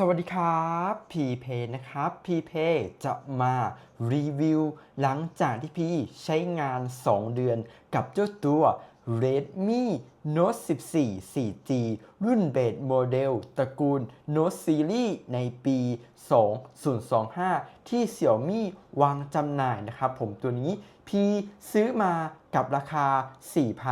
สวัสดีครับพีเพนะครับพีเพจะมารีวิวหลังจากที่พี่ใช้งาน 2 เดือนกับเจ้าตัว Redmi Note 14 4G รุ่นเบสโมเดลตระกูล Note Series ในปี 2025 ที่ Xiaomi วางจำหน่ายนะครับ ผมตัวนี้พี่ซื้อมากับราคา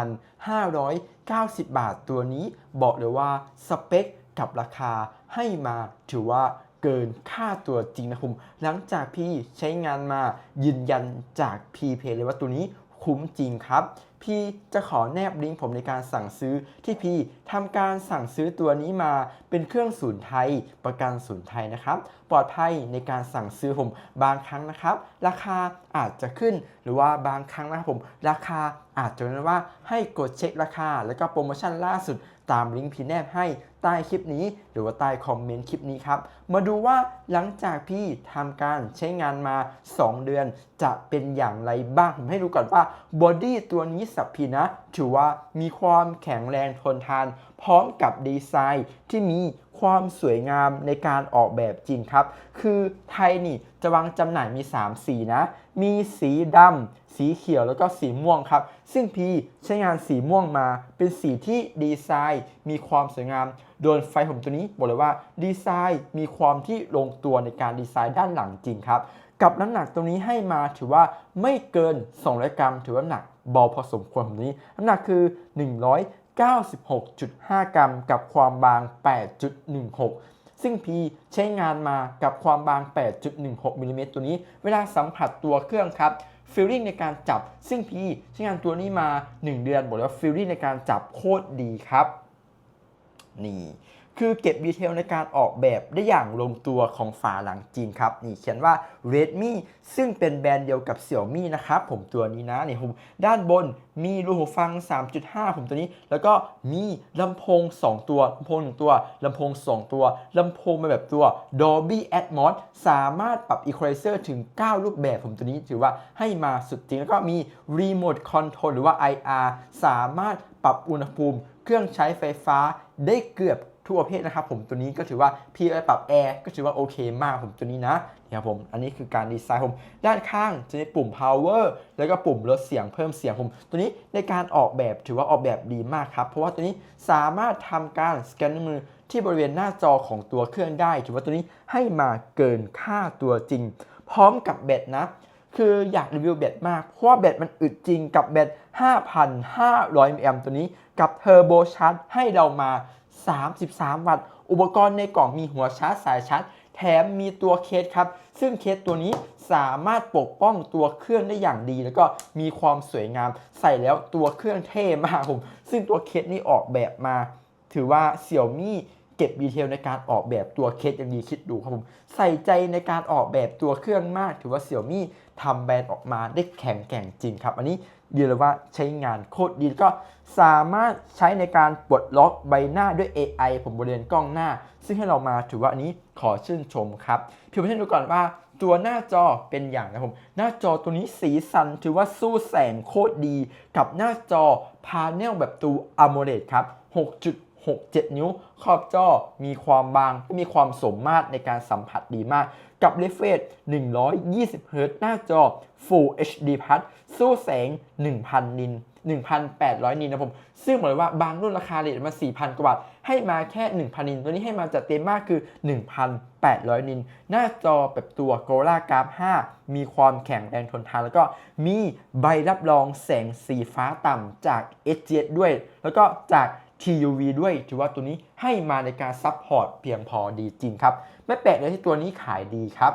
4,590 บาทตัวนี้ บอกเลยว่าสเปคกับราคา ให้มาถือว่าเกินค่าตัวจริงนะผมหลังจากพี่ใช้งานมายืนยันจากพีเพเลยว่าตัวนี้คุ้มจริงครับ พี่จะขอแนบลิงก์ผมในการสั่งซื้อที่พี่ทำการสั่งซื้อตัวนี้มาเป็นเครื่องศูนย์ไทย ประกันศูนย์ไทยนะครับ ปลอดภัยในการสั่งซื้อผมบางครั้งนะครับ ราคาอาจจะขึ้นหรือว่าบางครั้งนะครับผม ราคาอาจจะนั้นว่าให้กดเช็คราคา แล้วก็โปรโมชั่นล่าสุดตามลิงก์พี่แนบให้ ใต้คลิปนี้ หรือว่าใต้คอมเมนต์คลิปนี้ครับ มาดูว่าหลังจากพี่ทำการใช้งานมา 2 เดือนจะเป็นอย่างไรบ้าง ผมให้ดูก่อนว่าบอดี้ตัวนี้สับพีนะ ถือว่ามีความแข็งแรงทนทาน พร้อมกับดีไซน์ที่มีความสวยงามในการออกแบบจริงครับ คือไทยนี่จะวางจำหน่ายมี 3 สีนะ มีสีดำ สีเขียวแล้วก็สีม่วงครับ ซึ่งพีใช้งานสีม่วงมาเป็นสีที่ดีไซน์ มีความสวยงาม โดนไฟผมตัวนี้บอกเลยว่าดีไซน์มีความที่ลงตัวในการดีไซน์ด้านหลังจริงครับ กับน้ำหนักตรงนี้ให้มาถือว่าไม่เกิน 200 กรัม ถือว่าหนักเบาพอสมควรผมนี้ น้ำหนักคือ 196.5 กรัม กับความบาง 8.16ซึ่งพีใช้งานมากับความบาง 8.16มิลลิเมตรตัวนี้ เวลาสัมผัสตัวเครื่องครับฟีลลิ่งในการจับ ซึ่งพีใช้งานตัวนี้มา 1 เดือนบอกเลยว่าฟีลลิ่งในการจับโคตรดีครับ นี่คือเก็บดีเทลในการออกแบบได้อย่างลงตัวของฝาหลังจริงครับ นี่เขียนว่า Redmi ซึ่งเป็นแบรนด์เดียวกับ Xiaomi นะครับ ผมตัวนี้นะนี่ผมด้านบนมีรูหูฟัง 3.5 ผมตัวนี้ แล้วก็มีลำโพง 2 ตัวลำโพง 1 ตัวลำโพง 2 ตัวลำโพงมาแบบตัว Dolby Atmos สามารถปรับ Equalizer ถึง 9 รูปแบบผมตัวนี้ถือว่าให้มาสุดจริง แล้วก็มี Remote Control หรือว่า IR สามารถปรับอุณหภูมิ เครื่องใช้ไฟฟ้าได้เกือบทั่วประเภทนะครับผมตัวนี้ก็ถือว่าพี่ปรับแอร์ก็ถือว่าโอเคมากผมตัวนี้นะนี่ครับผมอันนี้คือการดีไซน์ผม ด้านข้างจะมีปุ่ม power แล้วก็ปุ่มลดเสียงเพิ่มเสียงผม ตัวนี้ในการออกแบบถือว่าออกแบบดีมากครับ เพราะว่าตัวนี้สามารถทำการสแกนนิ้วมือที่บริเวณหน้าจอของตัวเครื่องได้ ถือว่าตัวนี้ให้มาเกินค่าตัวจริง พร้อมกับแบตนะคืออยากรีวิวแบตมาก เพราะว่าแบตมันอึดจริงกับแบต 5,500มิลลิแอมตัวนี้ กับเทอร์โบชาร์จให้เรามา 33 วัตต์ อุปกรณ์ในกล่องมีหัวชาร์จสายชาร์จ แถมมีตัวเคสครับ ซึ่งเคสตัวนี้สามารถปกป้องตัวเครื่องได้อย่างดี แล้วก็มีความสวยงาม ใส่แล้วตัวเครื่องเท่มากผม ซึ่งตัวเคสนี้ออกแบบมา ถือว่า Xiaomi เก็บดีเทลในการออกแบบตัวเคสอย่างดีคิดดูครับผม ใส่ใจในการออกแบบตัวเครื่องมาก ถือว่า Xiaomi ทำแบรนด์ออกมาได้แข็งแกร่งจริงครับ อันนี้เรียกว่าใช้งานโคตรดีก็สามารถใช้ในการปลดล็อกใบหน้าด้วย AI ผมบริเวณกล้องหน้า ซึ่งให้เรามาถือว่าอันนี้ขอชื่นชมครับพี่ผมให้ดูก่อนว่าตัวหน้าจอเป็นอย่างนะผม หน้าจอตัวนี้สีสันถือว่าสู้แสงโคตรดี กับหน้าจอพาเนลแบบตัว AMOLED ครับ 6. 6-7 นิ้ว ขอบจอมีความบางมีความสมมาตรในการสัมผัสดีมาก กับ refresh 120 Hz หน้าจอ Full HD Plus สู้แสง 1,000 นิน 1,800 นินนะผม ซึ่งบอกเลยว่าบางรุ่นราคาเลทมา 4,000 กว่าบาท ให้มาแค่ 1,000 นิน ตัวนี้ให้มาจัดเต็มมากคือ 1,800 นิน หน้าจอแบบตัว Gorilla Glass 5มีความแข็งแรงทนทาน แล้วก็มีใบรับรองแสงสีฟ้าต่ำจาก SGS ด้วย แล้วก็จาก TUV ด้วยถือว่าตัวนี้ให้มาในการซัพพอร์ตเพียงพอดีจริงครับไม่แปลกเลยที่ตัวนี้ขายดีครับ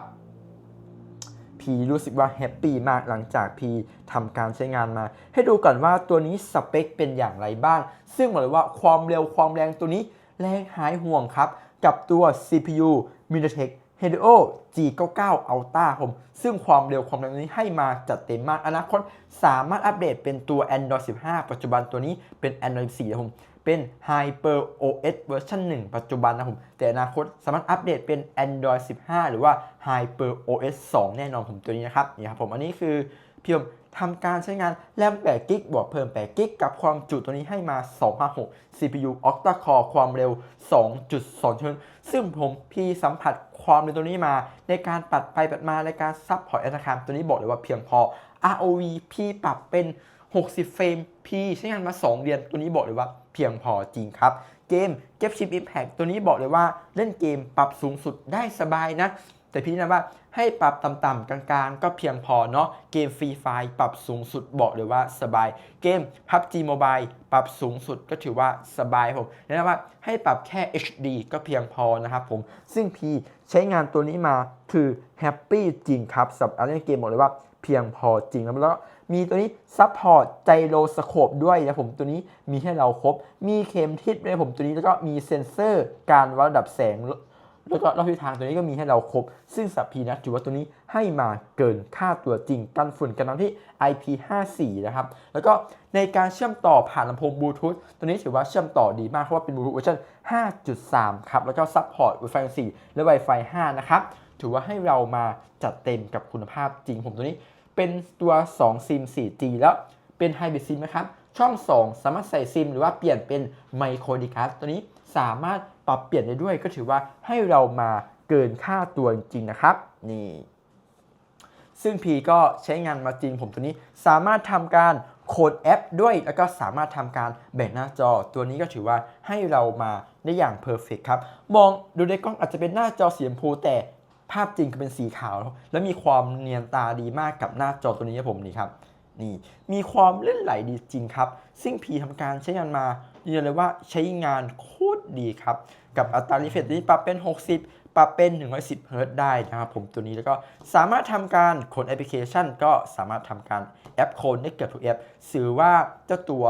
พีรู้สึกว่าแฮปปี้มากหลังจากพีทำการใช้งานมา ให้ดูก่อนว่าตัวนี้สเปคเป็นอย่างไรบ้าง ซึ่งบอกเลยว่าความเร็วความแรงตัวนี้แรงหายห่วงครับ กับตัว CPU MediaTek Helio G99 Ultra ผมซึ่งความเร็วความแรงตัวนี้ให้มาจัดเต็มมากอนาคตสามารถอัปเดตเป็นตัว Android 15 ปัจจุบันตัวนี้เป็น Android 4ผมเป็น Hyper OS เวอร์ชัน1 ปัจจุบันนะผมแต่อนาคตสามารถอัปเดตเป็น Android 15 หรือว่า Hyper OS 2 แน่นอนผมตัวนี้นะครับนี่ครับผมอันนี้คือเพียงทำการใช้งานแรม8กิกบวกเพิ่ม8กิกกับความจุตัวนี้ให้มา 256 CPU Octa Core ความเร็ว 2.2เทิร์นซึ่งผมพี่สัมผัส ความเร็วตัวนี้มา ในการปัดไปปัดมาในการซับพอร์ตแอนาคามตัวนี้บอกเลยว่าเพียงพอ ROV พี่ปรับเป็น 60 เฟรมพี่ใช้งานมา 2 เดือนตัวนี้บอกเลยว่าเพียงพอจริงครับ เกม g e p Ship Impact ตัวนี้บอกเลยว่าเล่นเกมปรับสูงสุดได้สบายนะ แต่พี่แนะนำว่าให้ปรับต่ำๆกลางๆ ก็เพียงพอเนาะเกมฟรีไฟปรับสูงสุดบอกเลยว่าสบาย เกม PUBG Mobile ปรับสูงสุดก็ถือว่าสบายผมแนะนำว่าให้ปรับแค่ HD ก็เพียงพอนะครับผมซึ่งพี่ใช้งานตัวนี้มาคือแฮปปี้จริงครับสำหรับการเล่นเกมบอกเลยว่าเพียงพอจริงแล้วแล้วมีตัวนี้ซัพพอร์ตไจโรสโคปด้วยนะผมตัวนี้มีให้เราครบ มีเข็มทิศด้วยผมตัวนี้แล้วก็มีเซ็นเซอร์การวัดระดับแสง แล้วก็รอบทิศทางตัวนี้ก็มีให้เราครบ ซึ่งสับพีนะถือว่าตัวนี้ให้มาเกินค่าตัวจริงกันฝุ่นกันน้ำที่ IP54 นะครับ แล้วก็ในการเชื่อมต่อผ่านลำโพงบลูทูธตัวนี้ถือว่าเชื่อมต่อดีมาก เพราะว่าเป็นบลูทูธเวอร์ชัน5.3 ครับ แล้วก็ซัพพอร์ต Wi-Fi 4 และ Wi-Fi 5 นะครับ ถือว่าให้เรามาจัดเต็มกับคุณภาพจริงผมตัวนี้ เป็นตัว2ซิม 4G แล้วเป็นไฮบริดซิมนะครับช่อง 2 สามารถใส่ซิมหรือว่าเปลี่ยนเป็นไมโครดิคัสตัวนี้ สามารถปรับเปลี่ยนได้ด้วยก็ถือว่าให้เรามาเกินค่าตัวจริงนะครับนี่ซึ่ง P ก็ใช้งานมาจริงผมตัวนี้สามารถทำการโคดแอปด้วย แล้วก็สามารถทำการแบ่งหน้าจอ ตัวนี้ก็ถือว่าให้เรามาได้อย่างเพอร์เฟกครับ มองดูในกล้องอาจจะเป็นหน้าจอสีชมพูแต่ภาพจริงคือเป็นสีขาว และมีความเนียนตาดีมากกับหน้าจอตัวนี้ครับผมนี่ครับนี่มีความเลื่อนไหลดีจริงครับ ซึ่ง P ทำการใช้งานมายืนยันเลยว่าใช้งานโค ดีครับ กับอัตรา refresh ที่ปรับเป็น 60 ปรับเป็น 110เฮิรต์ได้นะครับผมตัวนี้แล้วก็สามารถทำการโค้ดแอปพลิเคชัน ก็สามารถทำการแอปโค้ดได้เกือบทุกแอปสื่อว่าเจ้าตัว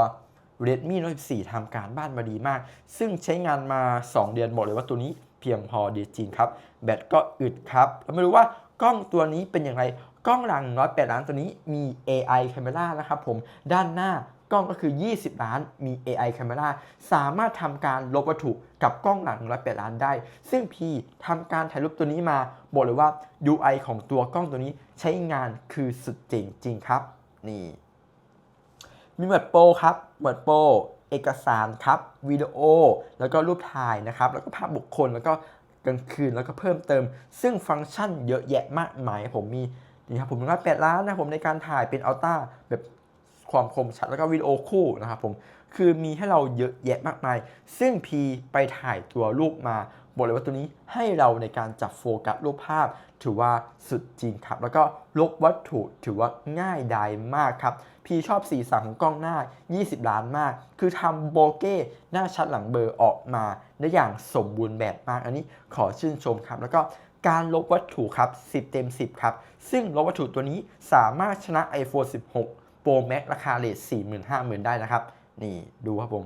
Redmi Note 14ทำการบ้านมาดีมาก ซึ่งใช้งานมา 2 เดือนบอกเลยว่าตัวนี้เพียงพอดีจริงครับ แบตก็อึดครับ ไม่รู้ว่ากล้องตัวนี้เป็นอย่างไร กล้องหลังน้อย8ล้านตัวนี้มี AI Camera นะครับผม ด้านหน้า กล้องก็คือ 20 ล้าน มี AI Camera สามารถทำการลบวัตถุกับกล้องหลัง108ล้านได้ ซึ่งพี่ทำการถ่ายรูปตัวนี้มา บอกเลยว่า UI ของตัวกล้องตัวนี้ใช้งานคือสุดเจ๋งจริงครับนี่มีหมวดโปรครับหมวดโปรเอกสารครับวิดีโอ แล้วก็รูปถ่ายนะครับแล้วก็ภาพบุคคลแล้วก็กลางคืนแล้วก็เพิ่มเติม ซึ่งฟังก์ชันเยอะแยะมากมายผมมีนี่ครับผมรับ8ล้านนะผมในการถ่ายเป็นอัลต้าแบบ ความคมชัดแล้วก็วิดีโอคู่นะครับผมคือมีให้เราเยอะแยะมากมาย ซึ่งพีไปถ่ายตัวรูปมาบอกเลยว่าตัวนี้ให้เราในการจับโฟกัสรูปภาพ ถือว่าสุดจริงครับ แล้วก็ลบวัตถุถือว่าง่ายดายมากครับ พี่ชอบสีสันของกล้องหน้า 20 ล้านมาก คือทำโบเก้หน้าชัดหลังเบลอออกมาได้อย่างสมบูรณ์แบบมาก อันนี้ขอชื่นชมครับ แล้วก็การลบวัตถุครับ 10 เต็ม 10 ครับ ซึ่งลบวัตถุตัวนี้สามารถชนะ iPhone 16 Pro Max ราคาเลท40,000 50,000 ได้นะครับ นี่ดูครับผม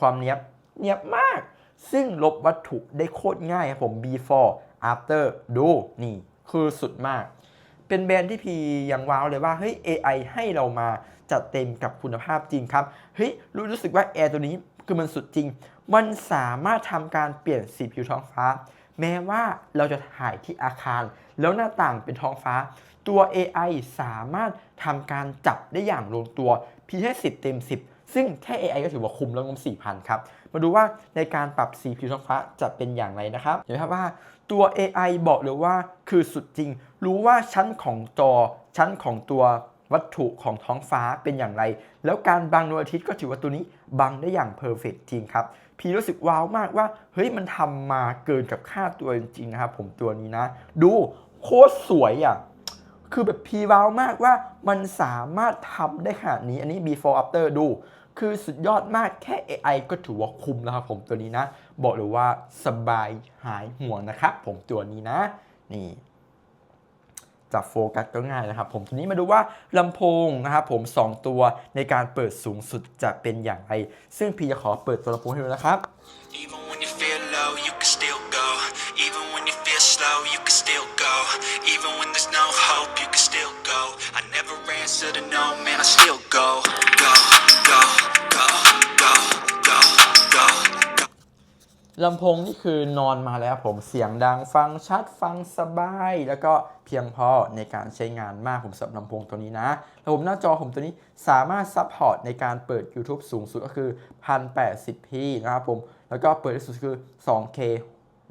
ความเนียบเนียบมาก ซึ่งลบวัตถุได้โคตรง่ายครับผม before after ดูนี่คือสุดมาก เป็นแบรนด์ที่พียังว้าวเลยว่าเฮ้ย AI ให้เรามาจัดเต็มกับคุณภาพจริงครับ เฮ้ยรู้รู้สึกว่าแอร์ตัวนี้คือมันสุดจริง มันสามารถทำการเปลี่ยนสีผิวท้องฟ้า แม้ว่าเราจะถ่ายที่อาคาร แล้วหน้าต่างเป็นท้องฟ้า ตัว AI สามารถทำการจับได้อย่างลงตัวพีแค่10 เต็ม 10 ซึ่งแค่ AI ก็ถือว่าคุ้มแล้วงบ4,000 ครับ มาดูว่าในการปรับสีผิวท้องฟ้าจะเป็นอย่างไรนะครับ เห็นไหมครับว่าตัว AI บอกเลยว่าคือสุดจริง รู้ว่าชั้นของจอ ชั้นของตัววัตถุของท้องฟ้าเป็นอย่างไร แล้วการบังดวงอาทิตย์ก็ถือว่าตัวนี้บังได้อย่างเพอร์เฟกจริงครับ พี่รู้สึกว้าวมากว่า เฮ้ยมันทำมาเกินกับค่าตัวจริงๆนะครับผมตัวนี้นะ ดูโคตรสวยอะ คือแบบพีว้าวมากว่ามันสามารถทำได้ขนาดนี้ อันนี้ before after ดู คือสุดยอดมากแค่ AI ก็ถือว่าคุ้มแล้วครับผมตัวนี้นะ บอกเลยว่าสบายหายห่วงนะครับผมตัวนี้นะ นี่จับโฟกัสก็ง่ายนะครับ ผมทีนี้มาดูว่าลำโพงนะครับผม 2 ตัวในการเปิดสูงสุดจะเป็นอย่างไร ซึ่งพี่จะขอเปิดตัวลำโพงให้ดูนะครับ Even when you feel low, you can still go. Even when you feel slow, you can still go. Even when there's no hope, you can still go. I never answer to no, man, I still go. Go, go, go, go, go, go, ลำโพงนี่คือนอนมาแล้วผมเสียงดังฟังชัดฟังสบาย แล้วก็เพียงพอในการใช้งานมากผมสำหรับลำโพงตัวนี้นะระบบหน้าจอผมตัวนี้สามารถซัพพอร์ตในการเปิด YouTube สูงสุดก็คือ 1080p นะครับผม แล้วก็เปิดที่สุดคือ 2K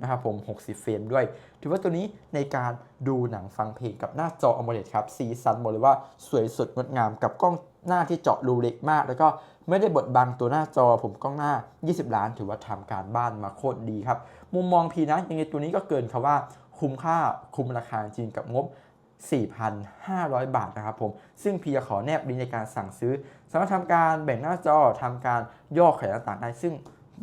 นะครับผม 60 เฟรมด้วย ถือว่าตัวนี้ในการดูหนังฟังเพลงกับหน้าจอ AMOLED ครับสีสันบอกเลยว่าสวยสดงดงามกับกล้องหน้าที่เจาะรูเล็กมาก แล้วก็ไม่ได้บดบังตัวหน้าจอผมกล้องหน้า 20 ล้าน ถือว่าทำการบ้านมาโคตรดีครับ มุมมองพีนะยังไงตัวนี้ก็เกินคำว่าคุ้มค่าคุ้มราคาจริงกับงบ 4,500 บาทนะครับผม ซึ่งพีจะขอแนบลิงก์ในการสั่งซื้อ สามารถทำการแบ่งหน้าจอทำการย่อขยายต่างได้ ซึ่ง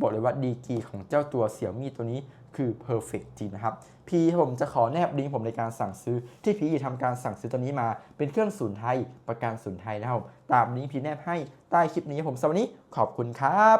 บอกเลยว่าดีกรีของเจ้าตัวเสี่ยมี่ตัวนี้ คือ perfect จริงนะครับ พีผมจะขอแนบลิงก์ผมในการสั่งซื้อที่พีทำการสั่งซื้อตัวนี้มาเป็นเครื่องศูนย์ไทยประกันศูนย์ไทยนะครับตามลิงก์พีแนบให้ใต้คลิปนี้ผมสำหรับวันนี้ขอบคุณครับ